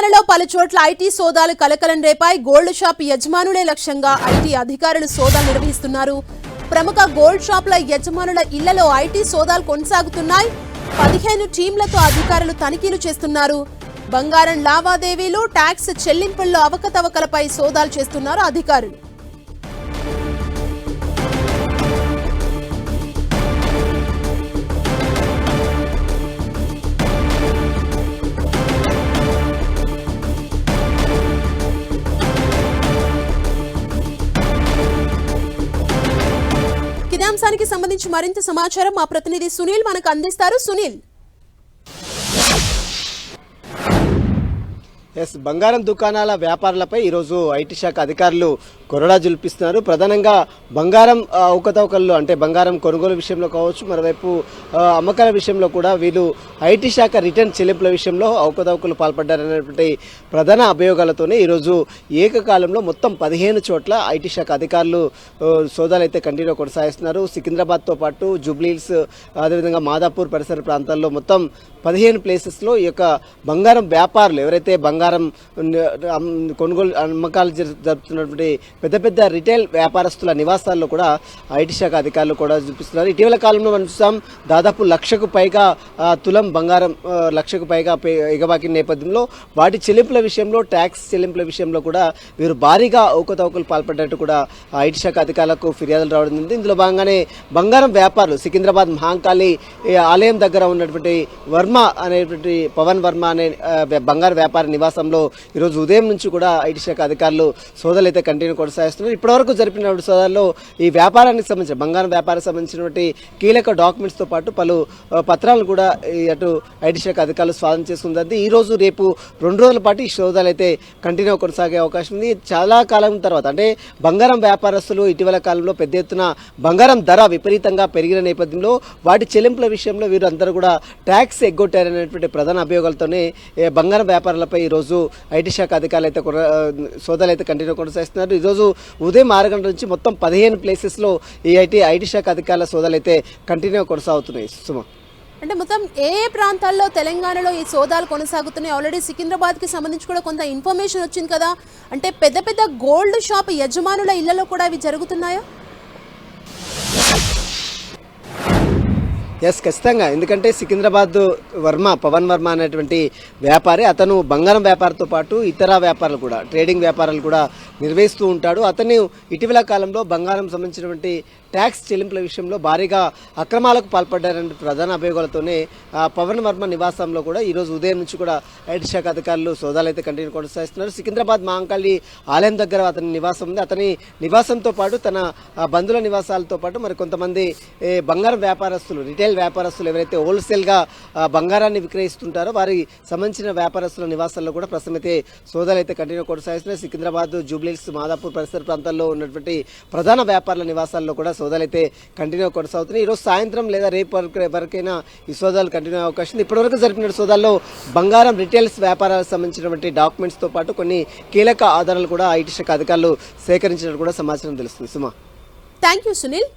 తెలంగాణలో పలు చోట్ల ఐటీ సోదాలు కలకలం రేపాయి. గోల్డ్ షాప్ యజమానులే లక్ష్యంగా ఐటీ అధికారులు సోదాలు నిర్వహిస్తున్నారు. ప్రముఖ గోల్డ్ షాప్ల యజమానుల ఇళ్ళలో ఐటీ సోదాలు కొనసాగుతున్నాయి. పదిహేను టీంలతో అధికారులు తనిఖీలు చేస్తున్నారు. బంగారం లావాదేవీలు ట్యాక్స్ చెల్లింపుల్లో అవకతవకలపై సోదాలు చేస్తున్నారు అధికారులు. ఇదే అంశానికి సంబంధించి మరింత సమాచారం మా ప్రతినిధి సునీల్ మనకు అందిస్తారు. సునీల్. ఎస్ బంగారం దుకాణాల వ్యాపారులపై ఈరోజు ఐటీ శాఖ అధికారులు కొరడా జుల్పిస్తున్నారు. ప్రధానంగా బంగారం ఆ, అవకతవకల్లో అంటే బంగారం కొనుగోలు విషయంలో కావచ్చు మరోవైపు అమ్మకాల విషయంలో కూడా వీళ్ళు ఐటీ శాఖ రిటర్న్ చెల్లింపుల విషయంలో అవకతవకలు పాల్పడ్డారనేటువంటి ప్రధాన అభియోగాలతోనే ఈరోజు ఏకకాలంలో మొత్తం పదిహేను చోట్ల ఐటీ శాఖ అధికారులు సోదాలైతే సోదాలు అయితే కంటిన్యూ కొనసాగిస్తున్నారు. సికింద్రాబాద్తో పాటు జూబ్లీహిల్స్ అదేవిధంగా మాదాపూర్ పరిసర ప్రాంతాల్లో మొత్తం పదిహేను ప్లేసెస్లో ఈ యొక్క బంగారం వ్యాపారులు ఎవరైతే బంగారం కొనుగోలు అమ్మకాలు జరుపుతున్నటువంటి పెద్ద పెద్ద రిటైల్ వ్యాపారస్తుల నివాసాల్లో కూడా ఐటీ శాఖ అధికారులు కూడా చూపిస్తున్నారు. ఇటీవల కాలంలో మనం చూసాం దాదాపు లక్షకు పైగా తులం బంగారం లక్షకు పైగా పే- ఎగబాకిన నేపథ్యంలో వాటి చెల్లింపుల విషయంలో ట్యాక్స్ చెల్లింపుల విషయంలో కూడా వీరు భారీగా ఔకతవకలు పాల్పడ్డట్టు కూడా ఐటీ శాఖ అధికారులకు ఫిర్యాదులు రావడం జరిగింది. ఇందులో భాగంగానే బంగారం వ్యాపారులు సికింద్రాబాద్ మహాంకాళి ఆలయం దగ్గర ఉన్నటువంటి వర్మ అనేటువంటి పవన్ వర్మ అనే బంగారు వ్యాపార నివాసంలో ఈరోజు ఉదయం నుంచి కూడా ఐటీ శాఖ అధికారులు సోదాలు అయితే కంటిన్యూ కొనసాగిస్తున్నారు. ఇప్పటివరకు జరిపిన సోదాల్లో ఈ వ్యాపారానికి సంబంధించిన బంగారం వ్యాపారానికి సంబంధించినటువంటి కీలక డాక్యుమెంట్స్తో పాటు పలు పత్రాలు పత్రాలను కూడా అటు ఐటీ శాఖ అధికారులు స్వాధీనం చేసుకుంది ఈ రోజు రేపు రెండు రోజుల పాటు ఈ సోదాలు అయితే కంటిన్యూ కొనసాగే అవకాశం ఉంది. చాలా కాలం తర్వాత అంటే బంగారం వ్యాపారస్తులు ఇటీవల కాలంలో పెద్ద ఎత్తున బంగారం ధర విపరీతంగా పెరిగిన నేపథ్యంలో వాటి చెల్లింపుల విషయంలో వీరు అందరూ కూడా ట్యాక్స్ ఎగ్గొట్టారనేటువంటి ప్రధాన అభియోగాలతోనే బంగారం వ్యాపారాలపై ఈరోజు ఐటీ శాఖ అధికారులు అయితే కొన- సోదాలు అయితే కంటిన్యూ కొనసాగిస్తున్నారు. ఈరోజు ఉదయం ఆరు గంటల నుంచి మొత్తం పదిహేను ప్లేసెస్లో ఈ ఐటీ ఐటీ శాఖ అధికారుల సోదాలు అయితే కంటిన్యూ కొనసాగుతున్నాయి. సుమా. అంటే మొత్తం ఏ ఏ ప్రాంతాల్లో తెలంగాణలో ఈ సోదాలు కొనసాగుతున్నాయి? ఆల్రెడీ సికింద్రాబాద్కి సంబంధించి కూడా కొంత ఇన్ఫర్మేషన్ వచ్చింది కదా. అంటే పెద్ద పెద్ద గోల్డ్ షాప్ యజమానుల ఇళ్ళలో కూడా అవి జరుగుతున్నాయా? ఎస్ ఖచ్చితంగా. ఎందుకంటే సికింద్రాబాద్ వర్మ పవన్ వర్మ అనేటువంటి వ్యాపారి అతను బంగారం వ్యాపారంతో పాటు ఇతర వ్యాపారాలు కూడా ట్రేడింగ్ వ్యాపారాలు కూడా నిర్వహిస్తూ ఉంటాడు. అతను ఇటీవల కాలంలో బంగారం సంబంధించినటువంటి ట్యాక్స్ చెల్లింపుల విషయంలో భారీగా అక్రమాలకు పాల్పడ్డారనే ప్రధాన అభియోగాలతోనే పవన్ వర్మ నివాసంలో కూడా ఈరోజు ఉదయం నుంచి కూడా ఐటీ శాఖ అధికారులు సోదాలు అయితే కంటిన్యూ కొనసాగిస్తున్నారు. సికింద్రాబాద్ మహంకాళి ఆలయం దగ్గర అతని నివాసం ఉంది. అతని నివాసంతో పాటు తన బంధువుల నివాసాలతో పాటు మరి కొంతమంది బంగారం వ్యాపారస్తులు రిటైల్ వ్యాపారస్తులు ఎవరైతే హోల్సేల్గా బంగారాన్ని విక్రయిస్తుంటారో వారి సంబంధించిన వ్యాపారస్తుల నివాసాల్లో కూడా ప్రస్తుతమైతే సోదాలు అయితే కంటిన్యూ కొనసాగిస్తున్నాయి. సికింద్రాబాద్ జూబ్లీస్ మాదాపూర్ పరిసర ప్రాంతాల్లో ఉన్నటువంటి ప్రధాన వ్యాపారుల నివాసాల్లో కూడా సోదాలు అయితే కంటిన్యూ కొనసాగుతున్నాయి. ఈరోజు సాయంత్రం లేదా రేపు వరకు వరకైనా ఈ సోదాలు కంటిన్యూ అయ్యే అవకాశం ఇప్పటివరకు జరిపిన సోదాల్లో బంగారం రిటైల్స్ వ్యాపారాలకు సంబంధించినటువంటి డాక్యుమెంట్స్తో పాటు కొన్ని కీలక ఆధారాలు కూడా ఐటీ శాఖ అధికారులు సేకరించినట్టు కూడా సమాచారం తెలుస్తుంది. సుమా. Thank you Sunil.